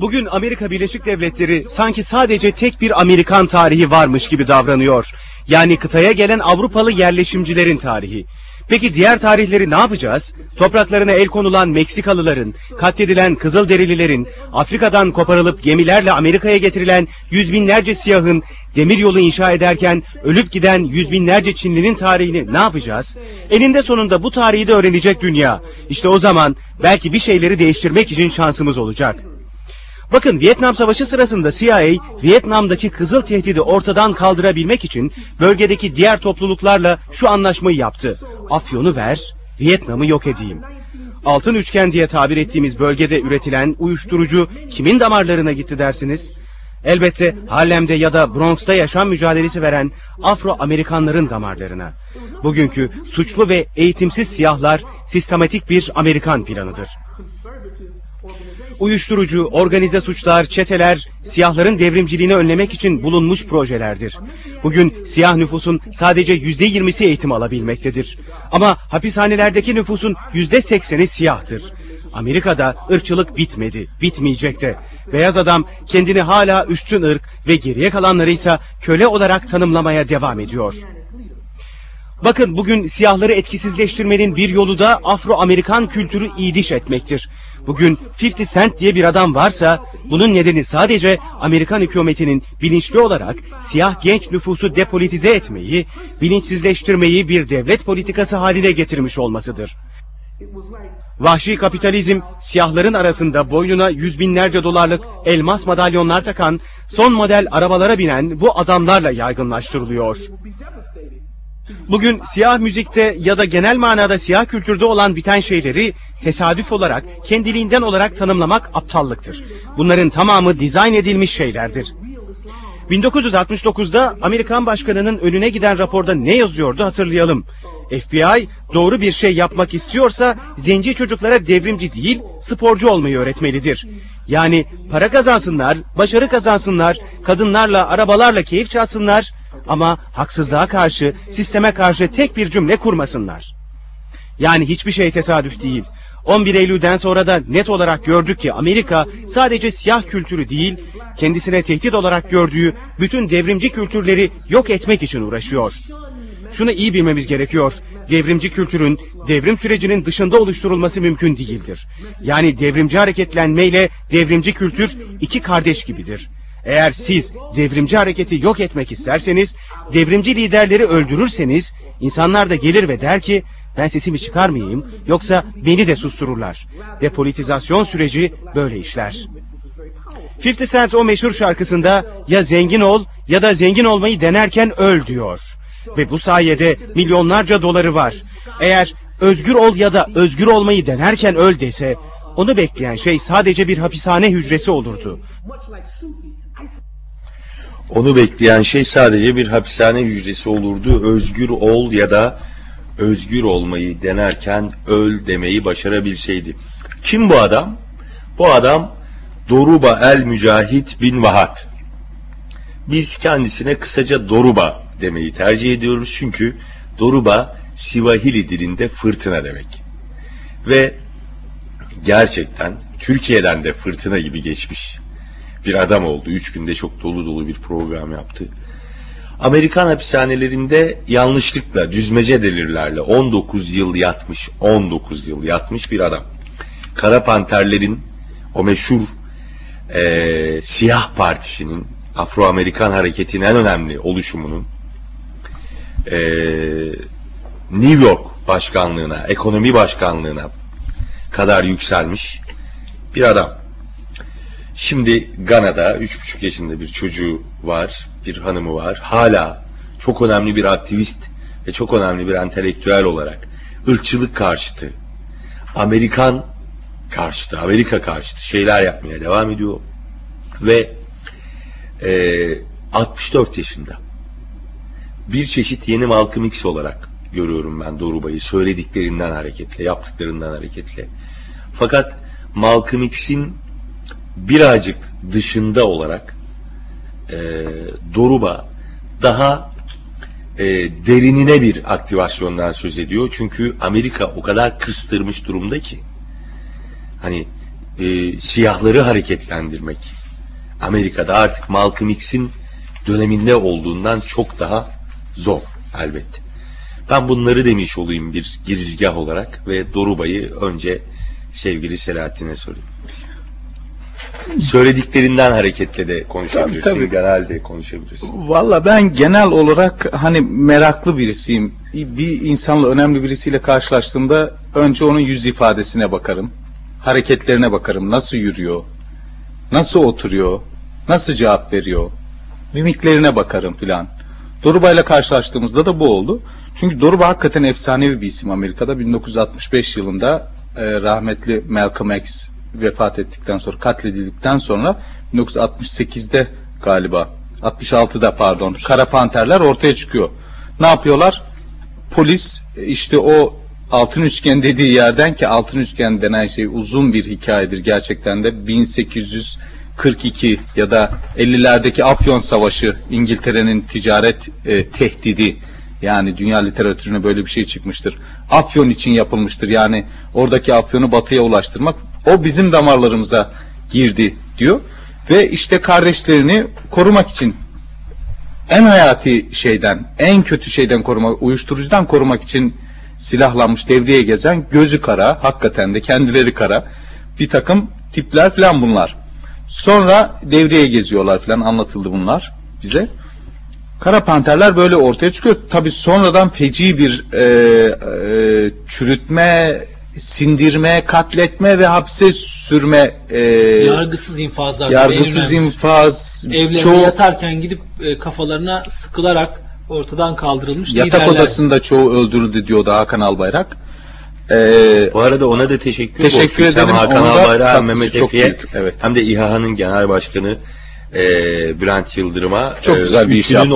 Bugün Amerika Birleşik Devletleri sanki sadece tek bir Amerikan tarihi varmış gibi davranıyor. Yani kıtaya gelen Avrupalı yerleşimcilerin tarihi. Peki diğer tarihleri ne yapacağız? Topraklarına el konulan Meksikalıların, katledilen Kızılderililerin, Afrika'dan koparılıp gemilerle Amerika'ya getirilen yüz binlerce siyahın, demir yolu inşa ederken ölüp giden yüz binlerce Çinlinin tarihini ne yapacağız? Eninde sonunda bu tarihi de öğrenecek dünya. İşte o zaman belki bir şeyleri değiştirmek için şansımız olacak. Bakın Vietnam Savaşı sırasında CIA, Vietnam'daki kızıl tehdidi ortadan kaldırabilmek için bölgedeki diğer topluluklarla şu anlaşmayı yaptı. Afyon'u ver, Vietnam'ı yok edeyim. Altın üçgen diye tabir ettiğimiz bölgede üretilen uyuşturucu kimin damarlarına gitti dersiniz? Elbette Harlem'de ya da Bronx'ta yaşam mücadelesi veren Afro-Amerikanların damarlarına. Bugünkü suçlu ve eğitimsiz siyahlar sistematik bir Amerikan planıdır. Uyuşturucu, organize suçlar, çeteler, siyahların devrimciliğini önlemek için bulunmuş projelerdir. Bugün siyah nüfusun sadece yüzde yirmisi eğitim alabilmektedir. Ama hapishanelerdeki nüfusun yüzde sekseni siyahtır. Amerika'da ırkçılık bitmedi, bitmeyecek de. Beyaz adam kendini hala üstün ırk ve geriye kalanları ise köle olarak tanımlamaya devam ediyor. Bakın bugün siyahları etkisizleştirmenin bir yolu da Afro-Amerikan kültürü idiş etmektir. Bugün 50 Cent diye bir adam varsa bunun nedeni sadece Amerikan hükümetinin bilinçli olarak siyah genç nüfusu depolitize etmeyi, bilinçsizleştirmeyi bir devlet politikası haline getirmiş olmasıdır. Vahşi kapitalizm siyahların arasında boynuna yüz binlerce dolarlık elmas madalyonlar takan, son model arabalara binen bu adamlarla yaygınlaştırılıyor. Bugün siyah müzikte ya da genel manada siyah kültürde olan biten şeyleri tesadüf olarak, kendiliğinden olarak tanımlamak aptallıktır. Bunların tamamı dizayn edilmiş şeylerdir. 1969'da Amerikan başkanının önüne giden raporda ne yazıyordu hatırlayalım. FBI doğru bir şey yapmak istiyorsa zenci çocuklara devrimci değil sporcu olmayı öğretmelidir. Yani para kazansınlar, başarı kazansınlar, kadınlarla, arabalarla keyif çalsınlar ama haksızlığa karşı, sisteme karşı tek bir cümle kurmasınlar. Yani hiçbir şey tesadüf değil. 11 Eylül'den sonra da net olarak gördük ki Amerika sadece siyah kültürü değil, kendisine tehdit olarak gördüğü bütün devrimci kültürleri yok etmek için uğraşıyor. Şunu iyi bilmemiz gerekiyor. Devrimci kültürün devrim sürecinin dışında oluşturulması mümkün değildir. Yani devrimci hareketlenmeyle devrimci kültür iki kardeş gibidir. Eğer siz devrimci hareketi yok etmek isterseniz, devrimci liderleri öldürürseniz, insanlar da gelir ve der ki, ben sesimi çıkarmayayım, yoksa beni de sustururlar. Depolitizasyon süreci böyle işler. 50 Cent o meşhur şarkısında ya zengin ol ya da zengin olmayı denerken öl diyor. Ve bu sayede milyonlarca doları var. Eğer özgür ol ya da özgür olmayı denerken öl dese, onu bekleyen şey sadece bir hapishane hücresi olurdu. Onu bekleyen şey sadece bir hapishane hücresi olurdu. Özgür ol ya da özgür olmayı denerken öl demeyi başarabilseydi. Kim bu adam? Bu adam Doruba el Mücahit bin Vahat. Biz kendisine kısaca Doruba demeyi tercih ediyoruz çünkü Doruba Sivahili dilinde fırtına demek. Ve gerçekten Türkiye'den de fırtına gibi geçmiş bir adam oldu. Üç günde çok dolu dolu bir program yaptı. Amerikan hapishanelerinde yanlışlıkla, düzmece delirlerle 19 yıl yatmış, 19 yıl yatmış bir adam. Kara Panterlerin o meşhur e, Siyah Partisi'nin, Afro-Amerikan hareketinin en önemli oluşumunun e, New York başkanlığına, ekonomi başkanlığına kadar yükselmiş bir adam. Şimdi Gana'da 3,5 yaşında bir çocuğu var, bir hanımı var. Hala çok önemli bir aktivist ve çok önemli bir entelektüel olarak ırkçılık karşıtı, Amerikan karşıtı, Amerika karşıtı şeyler yapmaya devam ediyor. Ve e, 64 yaşında. Bir çeşit yeni Malcolm X olarak görüyorum ben Doruba'yı söylediklerinden hareketle, yaptıklarından hareketle. Fakat Malcolm X'in birazcık dışında olarak e, Doruba daha e, derinine bir aktivasyondan söz ediyor. Çünkü Amerika o kadar kıstırmış durumda ki hani e, siyahları hareketlendirmek Amerika'da artık Malcolm X'in döneminde olduğundan çok daha zor elbette. Ben bunları demiş olayım bir girizgah olarak ve Doruba'yı önce sevgili Selahattin'e sorayım. Söylediklerinden hareketle de konuşabilirsin, Tabii, tabii. genel de konuşabilirsin. Valla ben genel olarak hani meraklı birisiyim. Bir insanla önemli birisiyle karşılaştığımda önce onun yüz ifadesine bakarım. Hareketlerine bakarım. Nasıl yürüyor? Nasıl oturuyor? Nasıl cevap veriyor? Mimiklerine bakarım filan. Doruba ile karşılaştığımızda da bu oldu. Çünkü Doruba hakikaten efsanevi bir isim Amerika'da. 1965 yılında e, rahmetli Malcolm X vefat ettikten sonra, katledildikten sonra 1968'de galiba 66'da pardon Kara Panterler ortaya çıkıyor. Ne yapıyorlar? Polis işte o altın üçgen dediği yerden ki altın üçgen denen şey uzun bir hikayedir gerçekten de 1842 ya da 50'lerdeki Afyon Savaşı İngiltere'nin ticaret e, tehdidi yani dünya literatürüne böyle bir şey çıkmıştır. Afyon için yapılmıştır. Yani oradaki afyonu batıya ulaştırmak o bizim damarlarımıza girdi diyor. Ve işte kardeşlerini korumak için en hayati şeyden, en kötü şeyden korumak, uyuşturucudan korumak için silahlanmış devreye gezen gözü kara, hakikaten de kendileri kara bir takım tipler falan bunlar. Sonra devreye geziyorlar falan anlatıldı bunlar bize. Kara panterler böyle ortaya çıkıyor. Tabi sonradan feci bir e, e, çürütme, sindirme, katletme ve hapse sürme e, Yargısız infazlar. yargısız infaz, Evlerine çoğu yatarken gidip e, kafalarına sıkılarak ortadan kaldırılmış yatak liderler. odasında çoğu öldürüldü diyordu Hakan Albayrak. E, Bu arada ona da teşekkür, Teşekkür borçluyuz. ederim. Hem Hakan Ona da Albayrak'a hem katkısı Mehmet çok Efe'ye büyük, evet. hem de İHA'nın genel başkanı e, Bülent Yıldırım'a Çok e, güzel bir iş üçünün yaptı.